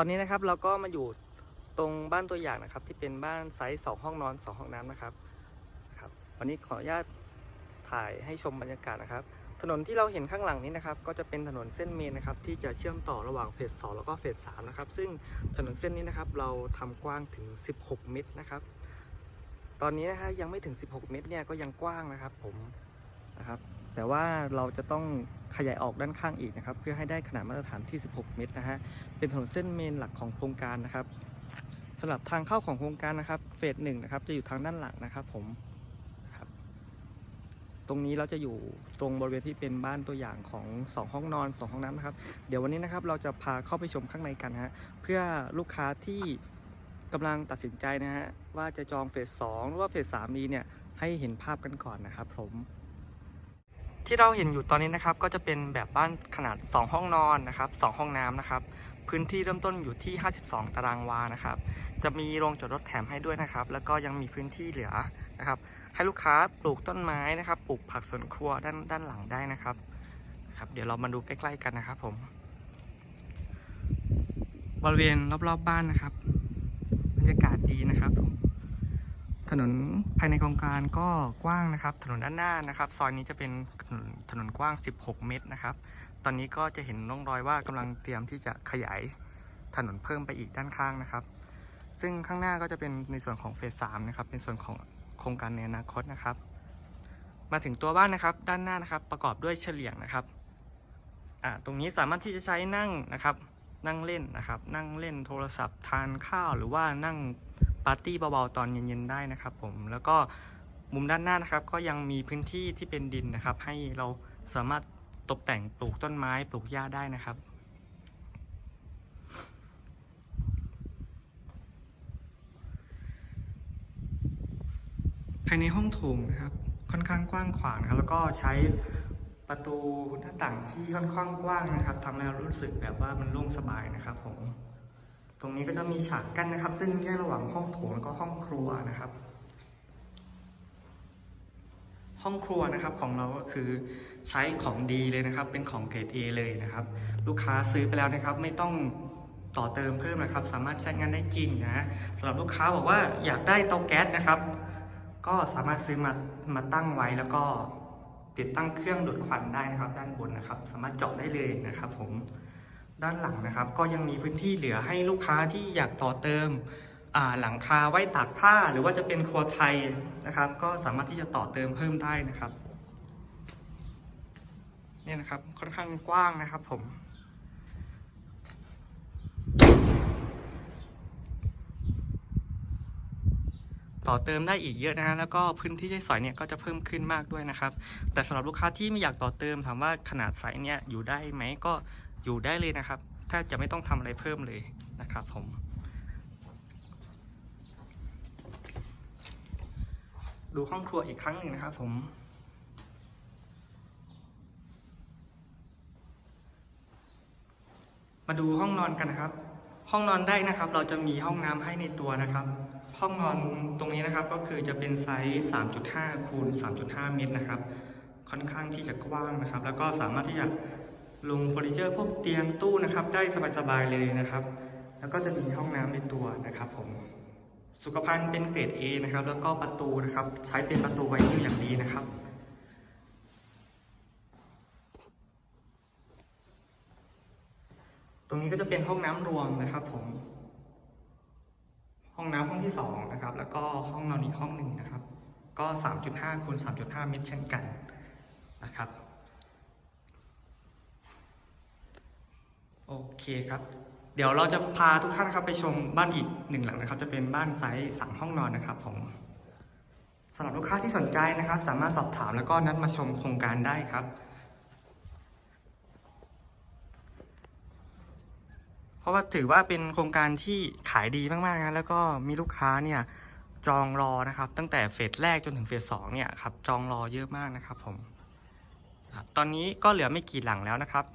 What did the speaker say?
อนนี้นะครับเราก็มาอยู่ตรงบ้านตัวอย่างนะครับ ที่เป็นบ้านไซส์สองห้องนอนสองห้องน้ำนะครับครับวันนี้ขออนุญาตถ่ายให้ชมบรรยากาศนะครับ ถนนที่เราเห็นข้างหลังนี้นะครับ ก็จะเป็นถนนเส้นเมนนะครับ ที่จะเชื่อมต่อระหว่างเฟสสองแล้วก็เฟสสามนะครับ ซึ่งถนนเส้นนี้นะครับ เราทำกว้างถึง 16 เมตรนะครับ ตอนนี้นะฮะยังไม่ถึง 16 เมตรเนี่ยก็ยังกว้างนะครับผมนะครับ แต่ว่าเราจะต้องขยายออกด้านข้างอีกนะครับ เพื่อให้ได้ขนาดมาตรฐานที่ 16 เมตรนะฮะ เป็นถนนเส้นเมนหลักของโครงการนะครับสำหรับทางเข้าของโครงการนะครับ เฟสหนึ่งนะครับ จะอยู่ทางด้านหลังนะครับผมครับ ตรงนี้เราจะอยู่ตรงบริเวณที่เป็นบ้านตัวอย่างของ 2 ห้องนอน 2 ห้องน้ำนะครับ เดี๋ยววันนี้นะครับเราจะพาเข้าไปชมข้างในกันฮะ เพื่อลูกค้าที่กำลังตัดสินใจนะฮะว่าจะจองเฟสสองหรือว่าเฟสสามีเนี่ยให้เห็นภาพกันก่อนนะครับผม ที่เราเห็นอยู่ตอนนี้นะครับก็จะเป็นแบบบ้านขนาด 2 ห้องนอนนะครับ2ห้องน้ำนะครับพื้นที่เริ่มต้นอยู่ที่ 52 ตารางวานะครับ จะมีโรงจอดรถแถมให้ด้วยนะครับ แล้วก็ยังมีพื้นที่เหลือนะครับ ให้ลูกค้าปลูกต้นไม้นะครับ ปลูกผักสวนครัวด้านด้านหลังได้นะครับครับ เดี๋ยวเรามาดูใกล้ๆกันนะครับ ผม บริเวณรอบๆบบ้านนะครับ บรรยากาศดีนะครับผม ถนนภายในโครงการก็กว้างนะครับ ถนนด้านหน้านะครับ ซอยนี้จะเป็นถนนถนนกว้าง 16 เมตรนะครับ ตอนนี้ก็จะเห็นร่องรอยว่ากำลังเตรียมที่จะขยายถนนเพิ่มไปอีกด้านข้างนะครับ ซึ่งข้างหน้าก็จะเป็นในส่วนของเฟสสามนะครับ เป็นส่วนของโครงการในอนาคตนะครับ มาถึงตัวบ้านนะครับ ด้านหน้านะครับ ประกอบด้วยเฉลียงนะครับอ่าตรงนี้สามารถที่จะใช้นั่งนะครับ นั่งเล่นนะครับ นั่งเล่นโทรศัพท์ทานข้าวหรือว่านั่ง ปาร์ตี้เบาๆตอนเย็นๆได้นะครับผมแล้วก็มุมด้านหน้านะครับ ก็ยังมีพื้นที่ที่เป็นดินนะครับ ให้เราสามารถตกแต่งปลูกต้นไม้ปลูกหญ้าได้นะครับ ภายในห้องโถงนะครับ ค่อนข้างกว้างขวางนะครับแล้วก็ใช้ประตูหน้าต่างที่ค่อนข้างกว้างนะครับทำให้เรารู้สึกแบบว่ามันโล่งสบายนะครับผม ตรงนี้ก็จะมีฉากกั้นนะครับ ซึ่งแยกระหว่างห้องโถงแล้วก็ห้องครัวนะครับ ห้องครัวนะครับของเราก็คือใช้ของดีเลยนะครับ เป็นของเกรด A เลยนะครับ ลูกค้าซื้อไปแล้วนะครับ ไม่ต้องต่อเติมเพิ่มนะครับ สามารถใช้งานได้จริงนะสำหรับลูกค้าบอกว่าอยากได้เตาแก๊สนะครับ ก็สามารถซื้อมามาตั้งไว้แล้วก็ติดตั้งเครื่องดูดควันได้นะครับ ด้านบนนะครับ สามารถเจาะได้เลยนะครับ ผม ด้านหลังนะครับ ก็ยังมีพื้นที่เหลือให้ลูกค้าที่อยากต่อเติมหลังคาไว้ตากผ้าหรือว่าจะเป็นครัวไทยนะครับ ก็สามารถที่จะต่อเติมเพิ่มได้นะครับเนี่ยนะครับค่อนข้างกว้างนะครับผมต่อเติมได้อีกเยอะนะฮะแล้วก็พื้นที่ใช้สอยเนี่ยก็จะเพิ่มขึ้นมากด้วยนะครับ แต่สำหรับลูกค้าที่ไม่อยากต่อเติมถามว่าขนาดไซส์เนี่ยอยู่ได้ไหมก็ อยู่ได้เลยนะครับแทบจะไม่ต้องทำอะไรเพิ่มเลยนะครับผม ดูห้องครัวอีกครั้งหนึ่งนะครับผมมาดูห้องนอนกันนะครับ ห้องนอนได้นะครับ เราจะมีห้องน้ำให้ในตัวนะครับ ห้องนอนตรงนี้นะครับก็คือจะเป็นไซส์ 3.5 คูณ 3.5 เมตรนะครับ ค่อนข้างที่จะกว้างนะครับ แล้วก็สามารถที่จะ ลงเฟอร์นิเจอร์พวกเตียงตู้นะครับ ได้สบายๆเลยนะครับ แล้วก็จะมีห้องน้ำในตัวนะครับผมสุขภัณฑ์เป็นเกรด A นะครับ แล้วก็ประตูนะครับ ใช้เป็นประตูไวนิลอย่างดีนะครับ ตรงนี้ก็จะเป็นห้องน้ำรวมนะครับ ผม ห้องน้ำห้องที่สองนะครับ แล้วก็ห้องนอนอีกห้องหนึ่งนะครับ ก็ 3.5คูณ3.5 เมตรเช่นกันนะครับ โอเคครับ เดี๋ยวเราจะพาทุกท่านครับไปชมบ้านอีกหนึ่งหลังนะครับ จะเป็นบ้านไซส์สามห้องนอนนะครับผมสำหรับลูกค้าที่สนใจนะครับ สามารถสอบถามแล้วก็นัดมาชมโครงการได้ครับ เพราะว่าถือว่าเป็นโครงการที่ขายดีมากๆนะแล้วก็มีลูกค้าเนี่ยจองรอนะครับ ตั้งแต่เฟสแรกจนถึงเฟสสองเนี่ยครับจองรอเยอะมากนะครับผมตอนนี้ก็เหลือไม่กี่หลังแล้วนะครับ